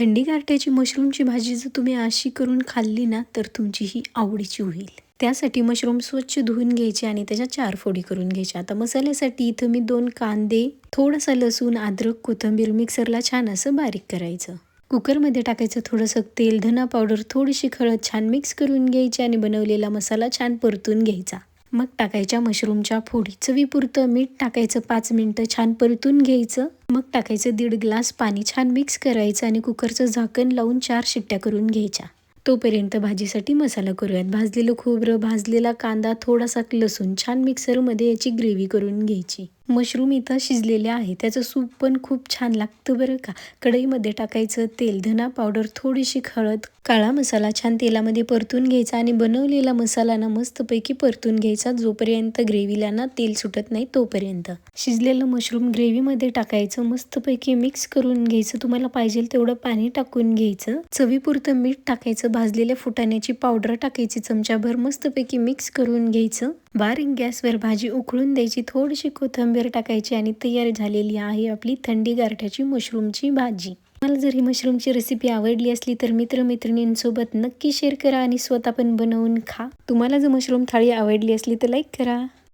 थंडी गारट्याची मशरूमची भाजी जर तुम्ही अशी करून खाल्ली ना तर तुमची ही आवडीची होईल. त्यासाठी मशरूम स्वच्छ धुवून घ्यायचे आणि त्याच्या चार फोडी करून घ्यायच्या आता मसाल्यासाठी इथं मी दोन कांदे थोडासा लसूण अद्रक कोथिंबीर मिक्सरला छान असं बारीक करायचं. कुकरमध्ये टाकायचं थोडंसं तेल धना पावडर थोडीशी हळद छान मिक्स करून घ्यायची आणि बनवलेला मसाला छान परतून घ्यायचा. मग टाकायच्या मशरूमच्या फोडी चवीपुरतं मीठ टाकायचं पाच मिनटं छान परतून घ्यायचं. मग टाकायचं दीड ग्लास पाणी छान मिक्स करायचं आणि कुकरचं झाकण लावून चार शिट्ट्या करून घ्यायच्या. तोपर्यंत भाजीसाठी मसाला करूयात. भाजलेलं खोबरं भाजलेला कांदा थोडासा लसूण छान मिक्सरमध्ये याची ग्रेव्ही करून घ्यायची. मशरूम इथं शिजलेले आहे. त्याचं सूप पण खूप छान लागतं बरं का. कढईमध्ये टाकायचं तेल धना पावडर थोडीशी हळद काळा मसाला छान तेलामध्ये परतून घ्यायचा आणि बनवलेला मसाला ना मस्तपैकी परतून घ्यायचा. जोपर्यंत ग्रेव्हीला ना तेल सुटत नाही तोपर्यंत. शिजलेलं मशरूम ग्रेव्हीमध्ये टाकायचं मस्तपैकी मिक्स करून घ्यायचं. तुम्हाला पाहिजे तेवढं पाणी टाकून घ्यायचं. चवीपुरतं मीठ टाकायचं भाजलेल्या फुटाण्याची पावडर टाकायची चमच्याभर मस्तपैकी मिक्स करून घ्यायचं. बारीक गॅसवर भाजी उकळून द्यायची थोडीशी कोथिंबीर टाकायची आणि तयार झालेली आहे आपली थंडी गारठ्याची मशरूमची भाजी. मला जर ही मशरूमची रेसिपी आवडली असली तर मित्रमैत्रिणींसोबत नक्की शेअर करा आणि स्वतः पण बनवून खा. तुम्हाला जर मशरूम थाळी आवडली असली तर लाईक करा.